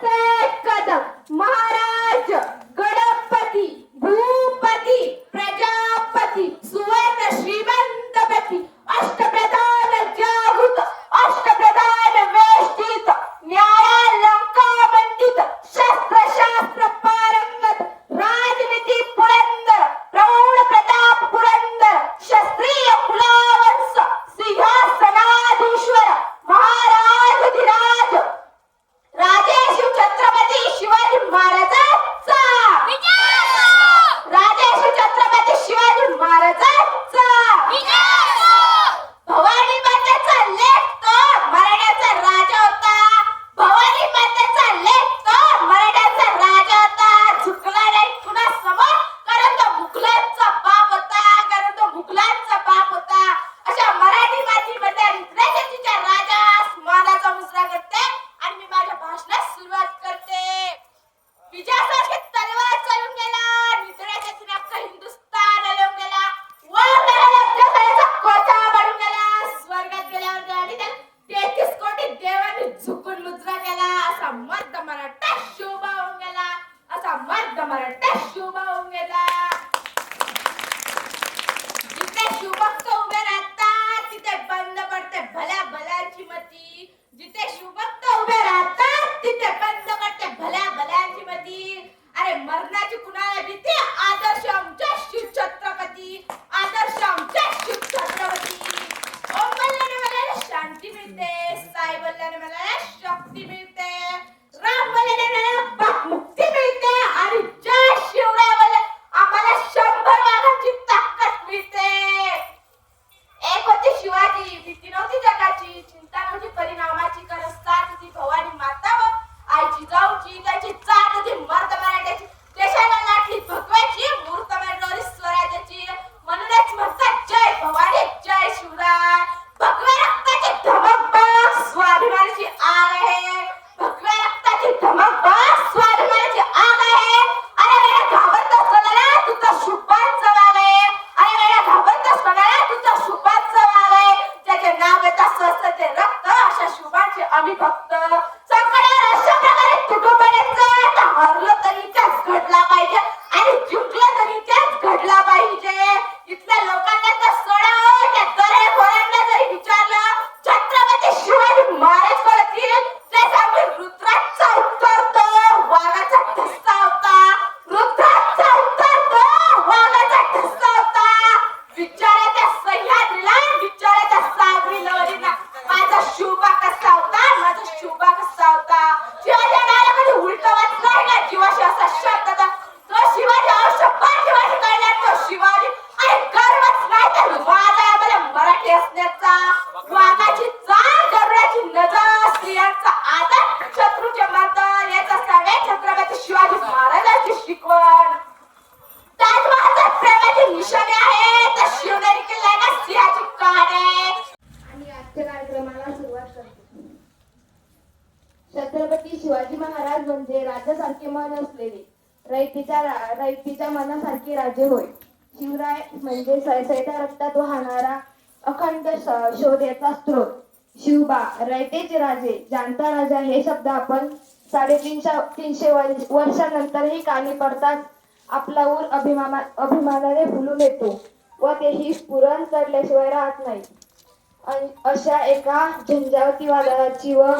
tek kadın. Mahalle शुभ उमेदा जिथे शुभक्त उभे राहतात तिथे बंद पडते भल्या भल्याची मती जिथे शुभक्त उभे राहतात तिथे बंद पडते भल्या भल्याची मती अरे मरणाची कुणाला भीती आदर्श आमच्या शिव छत्रपती आदर्श आमच्या शिव छत्रपती ओम बोलल्याने मला शांती मिळते साई बल्ल्याने मला शक्ती मिळते करायची आम्ही फक्त संकट राष्ट्रप्रकारे कुटुंबाने हरलं तरी त्याच घडला पाहिजे. आणि जिंकलं तरी त्याच घडला पाहिजे. शिवाजी महाराज म्हणजे राजासारखे मन असलेले. रयतीच्या रयतीच्या मनासारखे राजे होय. शिवराय म्हणजे सैता रक्तात वाहणारा अखंड शौर्याचा स्त्रोत शिवबा रयतेचे राजे जाणता राजा हे शब्द आपण साडेतीनशे तीनशे वर्षानंतरही कानी पडतात आपला ऊर अभिमाना अभिमानाने फुलून येतो व तेही पुरण चढल्याशिवाय राहत नाही. अशा एका झंझावती वादळाची व